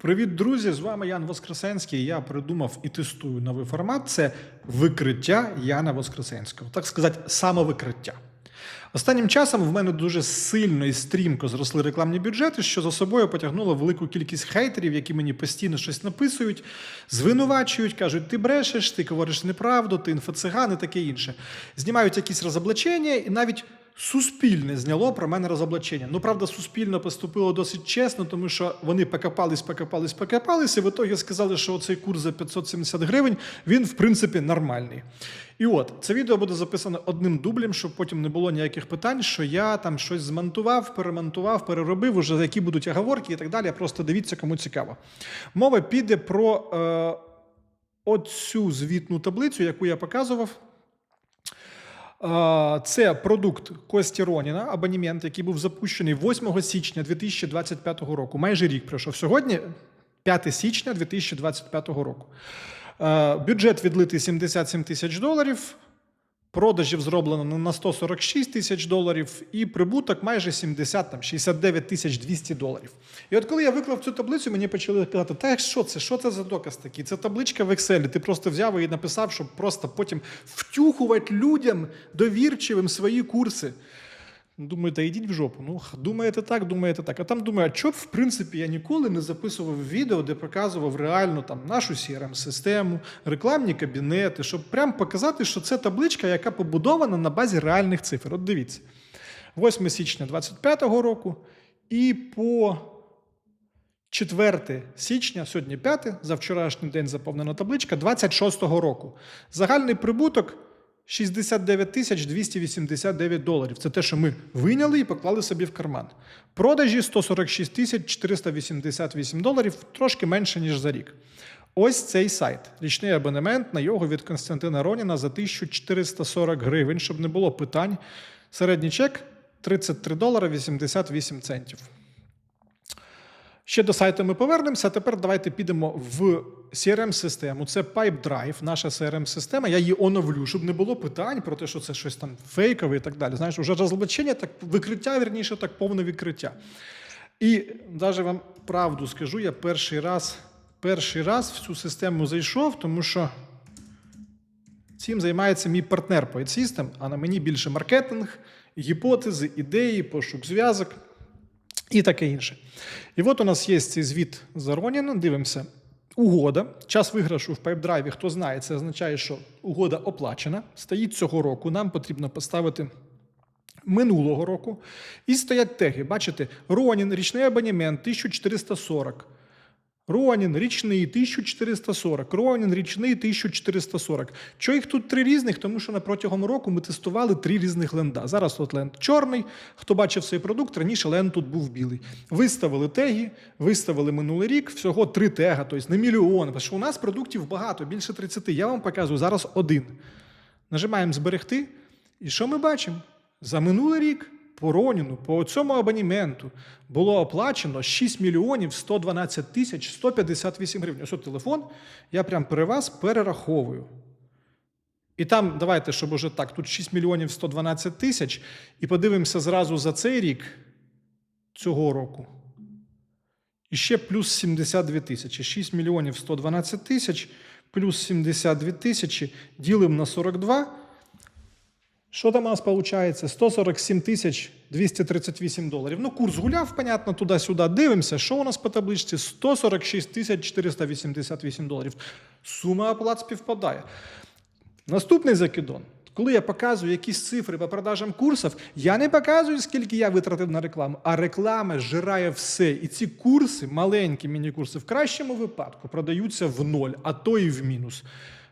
Привіт, друзі! З вами Ян Воскресенський. Я придумав і тестую новий формат. Це викриття Яна Воскресенського, так сказати, самовикриття. Останнім часом в мене дуже сильно і стрімко зросли рекламні бюджети, що за собою потягнуло велику кількість хейтерів, які мені постійно щось написують, звинувачують, кажуть, ти брешеш, ти говориш неправду, ти інфоциган і таке інше. Знімають якісь розоблачення і навіть. Суспільне зняло про мене розоблачення. Ну, правда, суспільно поступило досить чесно, тому що вони покопались, покопались, покопались, і в ітогі сказали, що цей курс за 570 гривень він, в принципі, нормальний. І от це відео буде записане одним дублем, щоб потім не було ніяких питань, що я там щось змонтував, перемонтував, переробив, уже які будуть оговорки і так далі. Просто дивіться, кому цікаво. Мова піде про е, оцю звітну таблицю, яку я показував. Це продукт Кості Роніна, абонімент, який був запущений 8 січня 2025 року. Майже рік пройшов. Сьогодні 5 січня 2025 року. Бюджет відлитий 77 тисяч доларів. Продажів зроблено на 146 тисяч доларів, і прибуток майже 70, там 69 тисяч 200 доларів. І от коли я виклав цю таблицю, мені почали казати, та що це? Що це за доказ такий? Це табличка в Excel. Ти просто взяв і написав, щоб просто потім втюхувати людям довірчивим свої курси. Думаю, та йдіть в жопу. Ну, думаєте так, думаєте так. А там думаю, а чого в принципі, я ніколи не записував відео, де показував реально там нашу CRM-систему, рекламні кабінети, щоб прям показати, що це табличка, яка побудована на базі реальних цифр. От дивіться, 8 січня 2025 року і по 4 січня, сьогодні 5, за вчорашній день заповнена табличка 26-го року. Загальний прибуток 69 тисяч 289 доларів. Це те, що ми виняли і поклали собі в карман. Продажі 146 тисяч 488 доларів, трошки менше, ніж за рік. Ось цей сайт. Річний абонемент на його від Константина Роніна за 1440 гривень, щоб не було питань. Середній чек 33 долари 88 центів. Ще до сайту ми повернемося. Тепер давайте підемо в CRM-систему. Це PipeDrive, наша CRM-система. Я її оновлю, щоб не було питань про те, що це щось там фейкове і так далі. Знаєш, вже розоблачення, так викриття, вірніше, так повне відкриття. І навіть вам правду скажу, я перший раз, перший раз в цю систему зайшов, тому що цим займається мій партнер по System, а на мені більше маркетинг, гіпотези, ідеї, пошук зв'язок і таке інше. І от у нас є цей звіт за Роніна, дивимося. Угода, час виграшу в пайпдрайві, хто знає, це означає, що угода оплачена. Стоїть цього року. Нам потрібно поставити минулого року. І стоять теги. Бачите, Ронін, річний абонемент 1440. Ронін річний 1440, Ронін річний 1440. Що їх тут три різних? Тому що на протягом року ми тестували три різних ленда. Зараз от ленд чорний. Хто бачив цей продукт, раніше ленд тут був білий. Виставили теги, виставили минулий рік, всього три тега, тобто не мільйон. Що у нас продуктів багато, більше 30. Я вам показую зараз один. Нажимаємо зберегти. І що ми бачимо? За минулий рік по Роніну, по цьому абонементу було оплачено 6 мільйонів 112 тисяч 158 гривень. Ось телефон, я прям при вас перераховую. І там, давайте, щоб уже так, тут 6 мільйонів 112 тисяч, і подивимося зразу за цей рік цього року. І ще плюс 72 тисячі. 6 мільйонів 112 тисяч, плюс 72 тисячі, ділимо на 42. Що там у нас виходить? 147 тисяч 238 доларів. Ну, курс гуляв, понятно, туди-сюди. Дивимося, що у нас по табличці? 146 тисяч 488 доларів. Сума оплат співпадає. Наступний закидон. Коли я показую якісь цифри по продажам курсів, я не показую, скільки я витратив на рекламу, а реклама зжирає все. І ці курси, маленькі міні-курси, в кращому випадку продаються в ноль, а то і в мінус.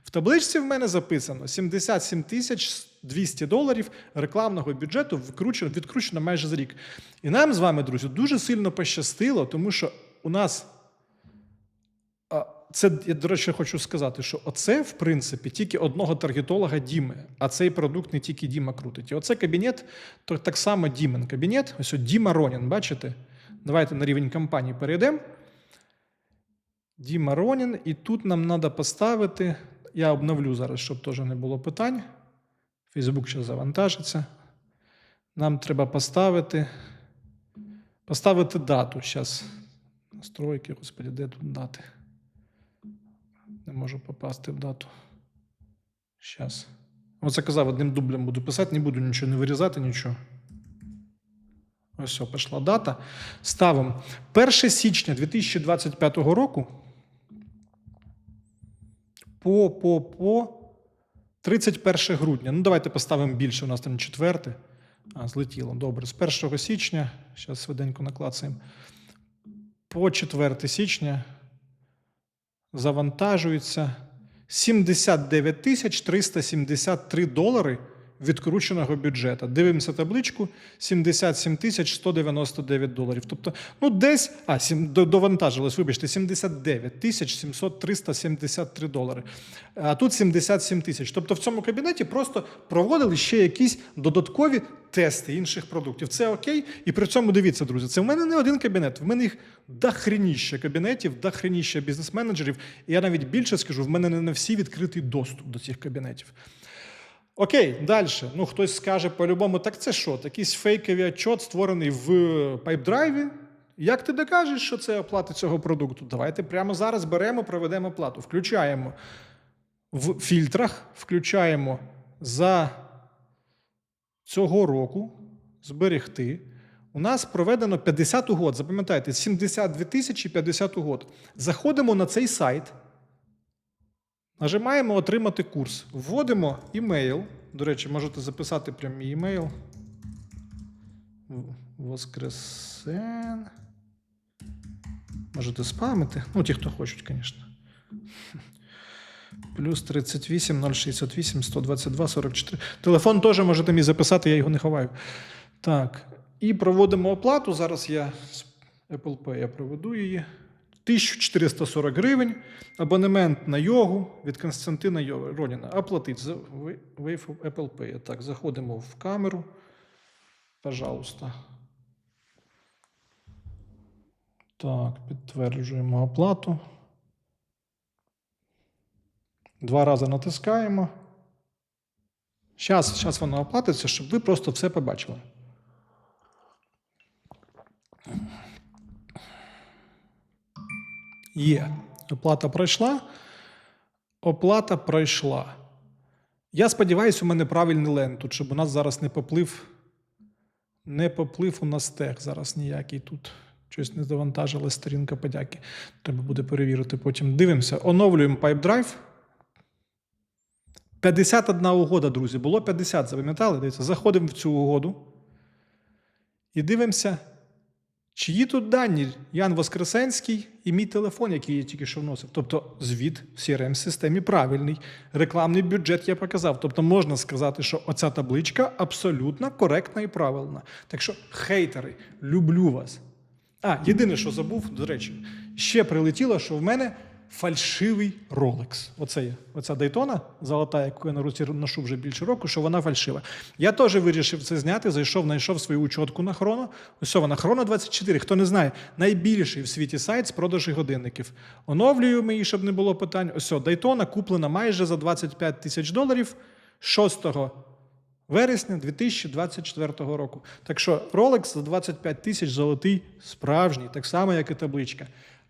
В табличці в мене записано 77 тисяч 200 доларів рекламного бюджету відкручено, відкручено майже за рік. І нам з вами, друзі, дуже сильно пощастило, тому що у нас. Це, я, до речі, хочу сказати, що оце, в принципі, тільки одного таргетолога Діми, а цей продукт не тільки Діма крутить. І оце кабінет, то так само Дімен кабінет. Ось от Діма Ронін, бачите? Давайте на рівень компанії перейдемо. Діма Ронін, і тут нам треба поставити. Я обновлю зараз, щоб теж не було питань. Фейсбук ще завантажиться. Нам треба поставити. Поставити дату. Зараз Настройки, господи, де тут дати? Не можу попасти в дату. Щас. Оце казав, одним дублем буду писати, не буду нічого не вирізати, нічого. Ось все, пішла дата. Ставимо 1 січня 2025 року по, по, по 31 грудня. Ну, давайте поставимо більше, у нас там 4. А, злетіло. Добре. З 1 січня, зараз швиденько наклацаємо. По 4 січня завантажується 79 тисяч 373 долари відкрученого бюджету. Дивимося табличку 77 тисяч 199 доларів. Тобто, ну десь, а, сім, довантажилось, вибачте, 79 тисяч 700 373 долари. А тут 77 тисяч. Тобто в цьому кабінеті просто проводили ще якісь додаткові тести інших продуктів. Це окей. І при цьому дивіться, друзі, це в мене не один кабінет, в мене їх дохреніще кабінетів, дохреніще бізнес-менеджерів. І я навіть більше скажу, в мене не на всі відкритий доступ до цих кабінетів. Окей, далі. Ну, хтось скаже по-любому, так це що? Якийсь фейковий отчет, створений в пайпдрайві. Як ти докажеш, що це оплата цього продукту? Давайте прямо зараз беремо, проведемо оплату. Включаємо в фільтрах, включаємо за цього року зберегти. У нас проведено 50 угод. Запам'ятайте, 72 тисячі 50 угод. Заходимо на цей сайт. Нажимаємо Отримати курс. Вводимо імейл. До речі, можете записати прям мій імейл. Воскресен. Можете спамити. Ну, ті, хто хочуть, звісно. Плюс 38 068 122 44. Телефон теж можете мій записати, я його не ховаю. Так. І проводимо оплату. Зараз я Apple Pay я проведу її. 1440 гривень. Абонемент на йогу від Константина Роніна. Оплатить за Wave Apple Pay. Так, заходимо в камеру. Пожалуйста. Так, підтверджуємо оплату. Два рази натискаємо. Зараз, зараз воно оплатиться, щоб ви просто все побачили. Є. Оплата пройшла. Оплата пройшла. Я сподіваюся, у мене правильний лен тут, щоб у нас зараз не поплив. Не поплив у нас тег зараз ніякий тут. Щось не завантажила сторінка подяки. Треба буде перевірити потім. Дивимося. Оновлюємо PipeDrive. 51 угода, друзі. Було 50, запам'ятали? Дивіться, заходимо в цю угоду і дивимося, чиї тут дані Ян Воскресенський і мій телефон, який я тільки що вносив. Тобто звіт в crm системі правильний, рекламний бюджет я показав. Тобто можна сказати, що оця табличка абсолютно коректна і правильна. Так що, хейтери, люблю вас. А, єдине, що забув, до речі, ще прилетіло, що в мене фальшивий Rolex. Оце є. Оця Daytona золота, яку я на руці ношу вже більше року, що вона фальшива. Я теж вирішив це зняти, зайшов, знайшов свою учотку на хроно. Ось вона хроно 24. Хто не знає, найбільший в світі сайт з продажу годинників. Оновлюємо її, щоб не було питань. Ось Daytona куплена майже за 25 тисяч доларів 6 вересня 2024 року. Так що Rolex за 25 тисяч золотий справжній, так само, як і табличка.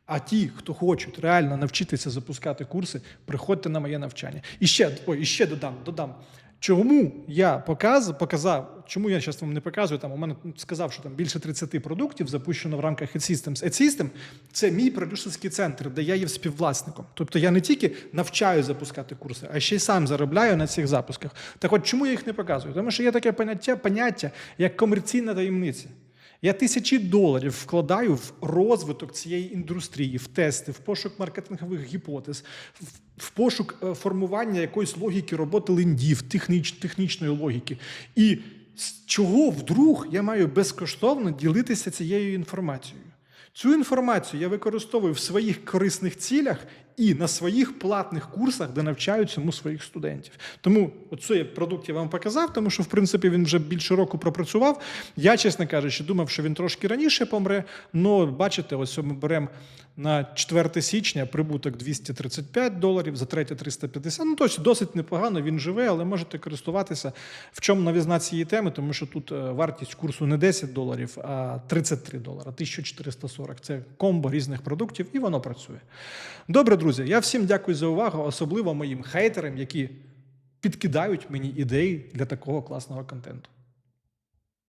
А ті, хто хочуть реально навчитися запускати курси, приходьте на моє навчання. І ще, ой, і ще додам, додам. Чому я показ, показав, чому я зараз вам не показую, там у мене сказав, що там більше 30 продуктів запущено в рамках EdSystems. EdSystem – це мій продюсерський центр, де я є співвласником. Тобто я не тільки навчаю запускати курси, а ще й сам заробляю на цих запусках. Так от чому я їх не показую? Тому що є таке поняття, поняття як комерційна таємниця. Я тисячі доларів вкладаю в розвиток цієї індустрії, в тести, в пошук маркетингових гіпотез, в, пошук е, формування якоїсь логіки роботи лендів, техніч, технічної логіки. І з чого вдруг я маю безкоштовно ділитися цією інформацією? Цю інформацію я використовую в своїх корисних цілях і на своїх платних курсах, де навчають цьому своїх студентів. Тому оцей продукт я вам показав, тому що в принципі він вже більше року пропрацював. Я, чесно кажучи, думав, що він трошки раніше помре. але бачите, ось ми беремо на 4 січня прибуток 235 доларів, за 3 350. Ну, тобто досить непогано, він живе, але можете користуватися. В чому новізна цієї теми, тому що тут е, вартість курсу не 10 доларів, а 33 долара, 1440. Це комбо різних продуктів, і воно працює. Добре, друзі, я всім дякую за увагу, особливо моїм хейтерам, які підкидають мені ідеї для такого класного контенту.